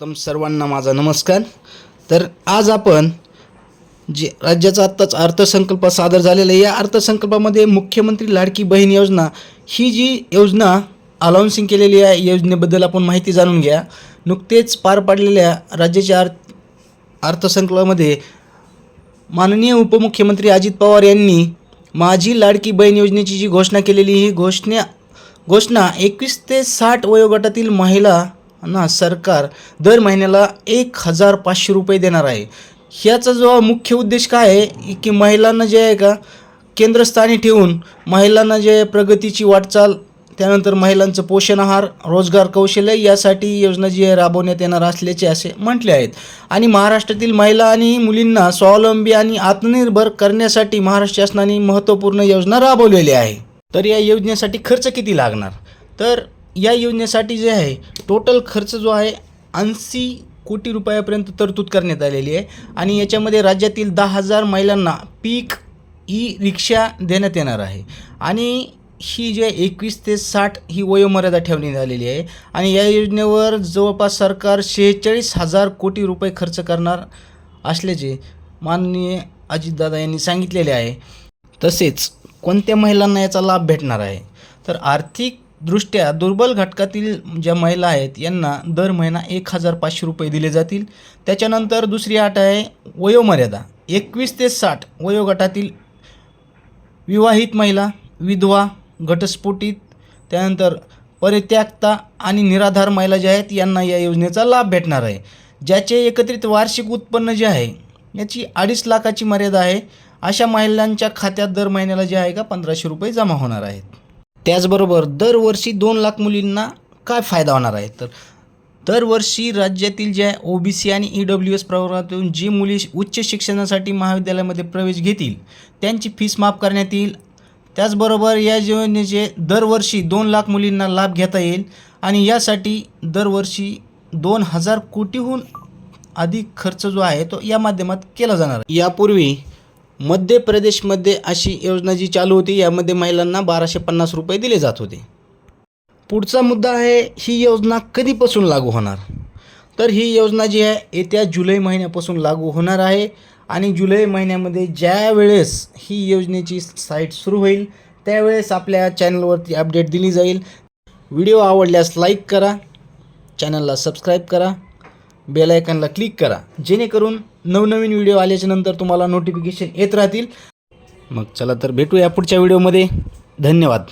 प्रथम सर्वांना माझा नमस्कार. तर आज आपण जे राज्याचा आत्ताच अर्थसंकल्प सादर झालेला आहे या अर्थसंकल्पामध्ये मुख्यमंत्री लाडकी बहीण योजना ही जी योजना अलाउन्सिंग केलेली आहे योजनेबद्दल आपण माहिती जाणून घ्या. नुकतेच पार पाडलेल्या राज्याच्या अर्थ अर्थसंकल्पामध्ये माननीय उपमुख्यमंत्री अजित पवार यांनी माझी लाडकी बहीण योजनेची जी घोषणा केलेली ही घोषणा घोषणा एकवीस ते साठ वयोगटातील महिला ना सरकार दर महिन्याला एक हजार पाचशे रुपये देणार आहे. ह्याचा जो मुख्य उद्देश काय आहे? की महिलांना जे आहे का केंद्रस्थानी ठेवून महिलांना जे प्रगतीची वाटचाल त्यानंतर महिलांचं पोषण आहार रोजगार कौशल्य यासाठी योजना जी आहे राबवण्यात येणार असल्याचे असे म्हटले आहेत. आणि महाराष्ट्रातील महिला आणि मुलींना स्वावलंबी आणि आत्मनिर्भर करण्यासाठी महाराष्ट्र शासनाने महत्त्वपूर्ण योजना राबवलेली आहे. तर या योजनेसाठी खर्च किती लागणार? तर या योजनेसाठी जे आहे टोटल खर्च जो आहे ऐंशी कोटी रुपयापर्यंत तरतूद करण्यात आलेली आहे. आणि याच्यामध्ये राज्यातील दहा हजार महिलांना पीक ई रिक्षा देण्यात येणार आहे. आणि ही जे एकवीस ते साठ ही वयोमर्यादा ठेवण्यात आलेली आहे. आणि या योजनेवर जवळपास सरकार शेहेचाळीस हजार कोटी रुपये खर्च करणार असल्याचे माननीय अजितदादा यांनी सांगितलेले आहे. तसेच कोणत्या महिलांना याचा लाभ भेटणार आहे? तर आर्थिक दृष्ट्या दुर्बल घटकातील ज्या महिला आहेत यांना दर महिना एक हजार पाचशे रुपये दिले जातील. त्याच्यानंतर दुसरी अट आहे वयोमर्यादा. एकवीस ते साठ वयोगटातील विवाहित महिला विधवा घटस्फोटित त्यानंतर परित्यागता आणि निराधार महिला ज्या आहेत यांना या योजनेचा लाभ भेटणार आहे. ज्याचे एकत्रित वार्षिक उत्पन्न जे आहे याची अडीच लाखाची मर्यादा आहे. अशा महिलांच्या खात्यात दर महिन्याला जे आहे का पंधराशे रुपये जमा होणार आहेत. त्याचबरोबर दरवर्षी दोन लाख मुलींना काय फायदा होणार आहे? तर दरवर्षी राज्यातील ज्या ओ बी सी आणि ई डब्ल्यू एस प्रवर्गातून जी मुली उच्च शिक्षणासाठी महाविद्यालयामध्ये प्रवेश घेतील त्यांची फीस माफ करण्यात येईल. त्याचबरोबर या योजनेचे दरवर्षी दोन लाख मुलींना लाभ घेता येईल आणि यासाठी दरवर्षी दोन हजार कोटीहून अधिक खर्च जो आहे तो या माध्यमात केला जाणार यापूर्वी मध्य प्रदेशमध्ये अशी योजना जी चालू होती यामध्ये महिलांना बाराशे पन्नास रुपये दिले जात होते. पुढचा मुद्दा आहे ही योजना कधीपासून लागू होणार? तर ही योजना जी आहे येत्या जुलै महिन्यापासून लागू होणार आहे आणि जुलै महिन्यामध्ये ज्या वेळेस ही योजनेची साईट सुरू होईल त्यावेळेस आपल्या चॅनलवरती अपडेट दिली जाईल. व्हिडिओ आवडल्यास लाईक करा चॅनलला सबस्क्राईब करा. बेल क्लिक करा. जेणेकरून नवनवीन व्हिडिओ आल्याच्यानंतर तुम्हाला नोटिफिकेशन येत राहतील. मग चला तर भेटूया पुढच्या व्हिडिओमध्ये. धन्यवाद.